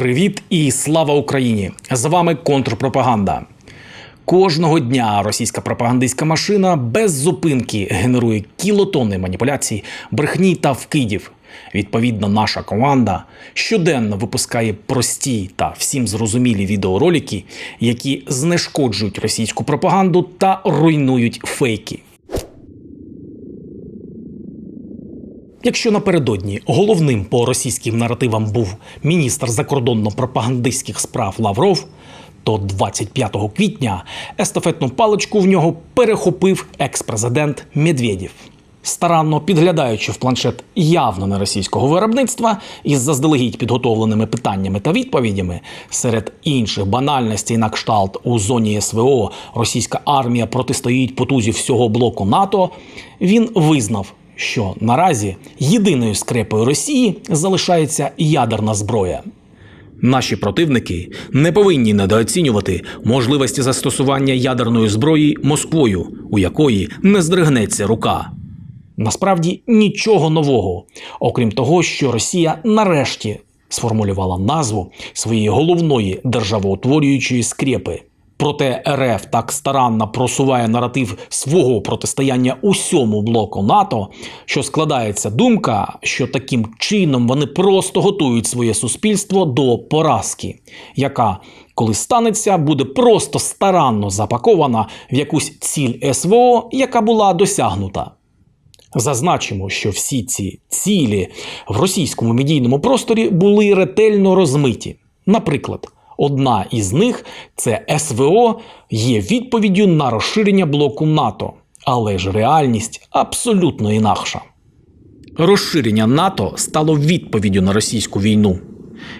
Привіт і слава Україні! З вами контрпропаганда. Кожного дня російська пропагандистська машина без зупинки генерує кілотони маніпуляцій, брехні та вкидів. Відповідно, наша команда щоденно випускає прості та всім зрозумілі відеоролики, які знешкоджують російську пропаганду та руйнують фейки. Якщо напередодні головним по російським наративам був міністр закордонно-пропагандистських справ Лавров, то 25 квітня естафетну паличку в нього перехопив екс-президент Медведєв. Старанно підглядаючи в планшет явно не російського виробництва із заздалегідь підготовленими питаннями та відповідями, серед інших банальностей на кшталт у зоні СВО російська армія протистоїть потузі всього блоку НАТО, він визнав, що наразі єдиною скрепою Росії залишається ядерна зброя. Наші противники не повинні недооцінювати можливості застосування ядерної зброї Москвою, у якої не здригнеться рука. Насправді нічого нового, окрім того, що Росія нарешті сформулювала назву своєї головної державоутворюючої скрепи. Проте РФ так старанно просуває наратив свого протистояння усьому блоку НАТО, що складається думка, що таким чином вони просто готують своє суспільство до поразки, яка, коли станеться, буде просто старанно запакована в якусь ціль СВО, яка була досягнута. Зазначимо, що всі ці цілі в російському медійному просторі були ретельно розмиті. Наприклад, одна із них це СВО є відповіддю на розширення блоку НАТО, але ж реальність абсолютно інакша. Розширення НАТО стало відповіддю на російську війну.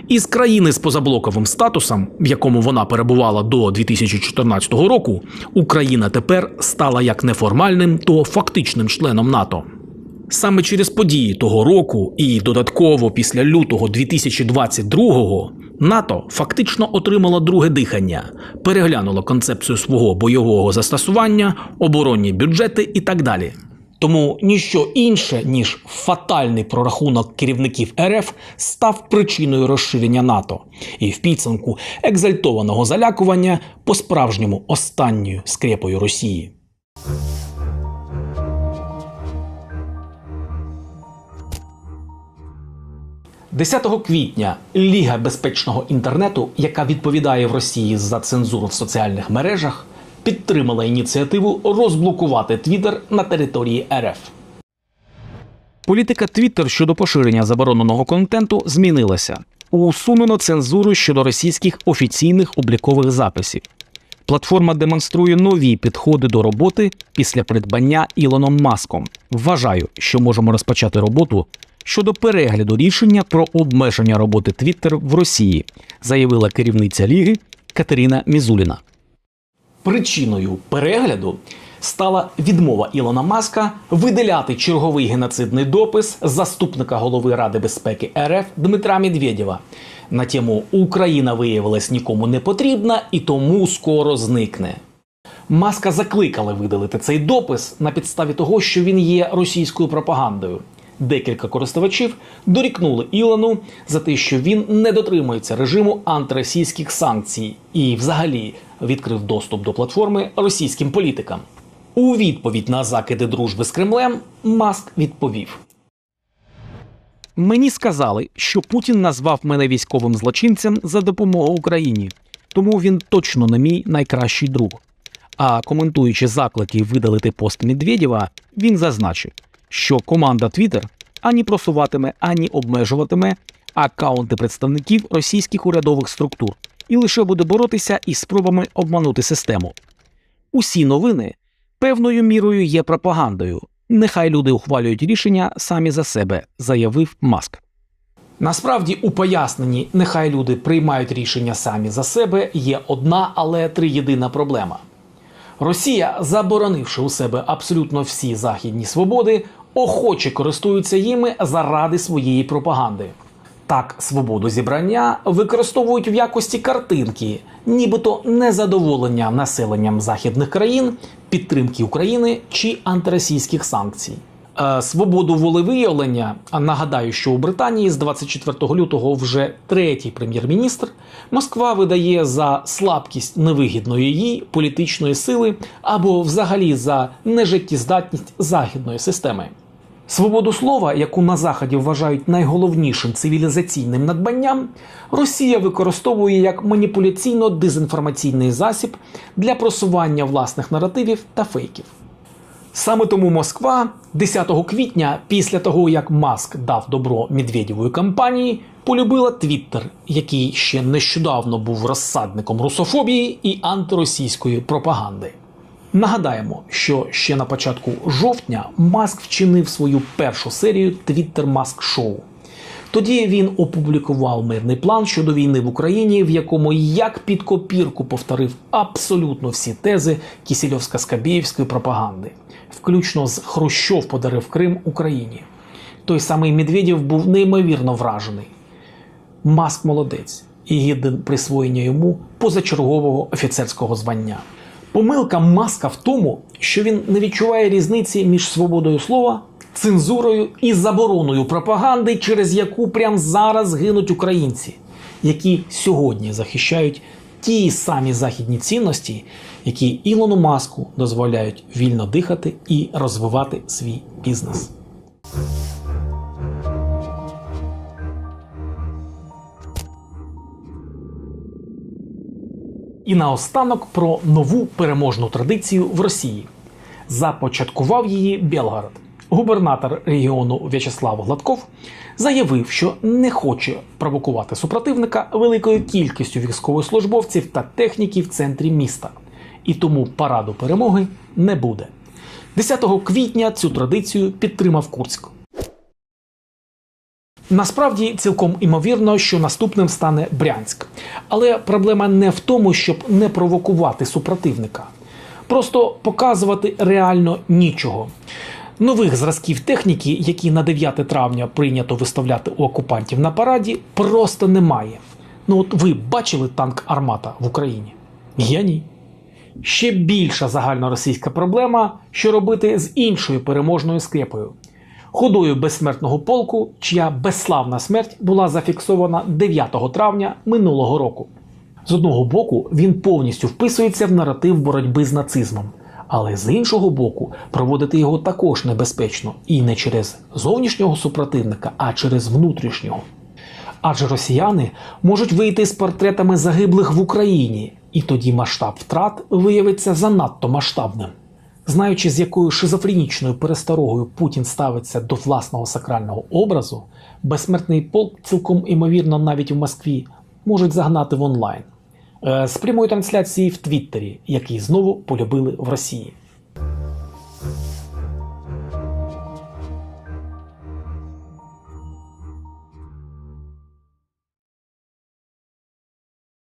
Із країни з позаблоковим статусом, в якому вона перебувала до 2014 року, Україна тепер стала як неформальним, то фактичним членом НАТО. Саме через події того року і додатково після лютого 2022-го НАТО фактично отримало друге дихання, переглянуло концепцію свого бойового застосування, оборонні бюджети і так далі. Тому ніщо інше, ніж фатальний прорахунок керівників РФ став причиною розширення НАТО і в підсумку екзальтованого залякування по справжньому останньою скрепою Росії. – 10 квітня Ліга безпечного інтернету, яка відповідає в Росії за цензуру в соціальних мережах, підтримала ініціативу розблокувати Твіттер на території РФ. Політика Twitter щодо поширення забороненого контенту змінилася. Усунено цензуру щодо російських офіційних облікових записів. Платформа демонструє нові підходи до роботи після придбання Ілоном Маском. Вважаю, що можемо розпочати роботу щодо перегляду рішення про обмеження роботи Twitter в Росії, заявила керівниця ліги Катерина Мізуліна. Причиною перегляду стала відмова Ілона Маска видаляти черговий геноцидний допис заступника голови Ради безпеки РФ Дмитра Медведєва на тему Україна виявилась нікому не потрібна і тому скоро зникне. Маска закликали видалити цей допис на підставі того, що він є російською пропагандою. Декілька користувачів дорікнули Ілону за те, що він не дотримується режиму антиросійських санкцій і, взагалі, відкрив доступ до платформи російським політикам. У відповідь на закиди дружби з Кремлем Маск відповів: Мені сказали, що Путін назвав мене військовим злочинцем за допомогу Україні, тому він точно не мій найкращий друг. А коментуючи заклики видалити пост Медведєва, він зазначив, що команда Twitter ані просуватиме, ані обмежуватиме акаунти представників російських урядових структур і лише буде боротися із спробами обманути систему. Усі новини певною мірою є пропагандою. Нехай люди ухвалюють рішення самі за себе, заявив Маск. Насправді, у поясненні нехай люди приймають рішення самі за себе є одна, але триєдина проблема. Росія, заборонивши у себе абсолютно всі західні свободи, охоче користується їми заради своєї пропаганди. Так, свободу зібрання використовують в якості картинки, нібито незадоволення населенням західних країн, підтримки України чи антиросійських санкцій. Е, Свободу волевиявлення. Нагадаю, що у Британії з 24 лютого вже третій прем'єр-міністр Москва видає за слабкість невигідної їй політичної сили або взагалі за нежиттєздатність західної системи. Свободу слова, яку на заході вважають найголовнішим цивілізаційним надбанням, Росія використовує як маніпуляційно-дезінформаційний засіб для просування власних наративів та фейків. Саме тому Москва 10 квітня, після того як Маск дав добро Медведєвої кампанії, полюбила Твіттер, який ще нещодавно був розсадником русофобії і антиросійської пропаганди. Нагадаємо, що ще на початку жовтня Маск вчинив свою першу серію Twitter Маск Шоу. Тоді він опублікував мирний план щодо війни в Україні, в якому як під копірку повторив абсолютно всі тези кісільовсько-скабєївської пропаганди, включно з Хрущов подарив Крим Україні. Той самий Медведєв був неймовірно вражений. Маск молодець і гіден присвоєння йому позачергового офіцерського звання. Помилка маска в тому, що він не відчуває різниці між свободою слова, цензурою і забороною пропаганди, через яку прямо зараз гинуть українці, які сьогодні захищають ті самі західні цінності, які Ілону Маску дозволяють вільно дихати і розвивати свій бізнес. І наостанок про нову переможну традицію в Росії. Започаткував її Белгород. Губернатор регіону В'ячеслав Гладков заявив, що не хоче провокувати супротивника великою кількістю військовослужбовців та техніки в центрі міста. І тому параду перемоги не буде. 10 квітня цю традицію підтримав Курськ. Насправді цілком імовірно, що наступним стане Брянськ. Але проблема не в тому, щоб не провокувати супротивника, просто показувати реально нічого. Нових зразків техніки, які на 9 травня прийнято виставляти у окупантів на параді, просто немає. Ну от ви бачили танк Армата в Україні? Я ні. Ще більша загальноросійська проблема, що робити з іншою переможною скрепою ходою безсмертного полку, чия безславна смерть була зафіксована 9 травня минулого року. З одного боку, він повністю вписується в наратив боротьби з нацизмом, але з іншого боку, проводити його також небезпечно і не через зовнішнього супротивника, а через внутрішнього. Адже росіяни можуть вийти з портретами загиблих в Україні, і тоді масштаб втрат виявиться занадто масштабним. Знаючи, з якою шизофренічною пересторогою Путін ставиться до власного сакрального образу, безсмертний полк цілком імовірно навіть в Москві можуть загнати в онлайн Е, з прямої трансляції в Твіттері, який знову полюбили в Росії.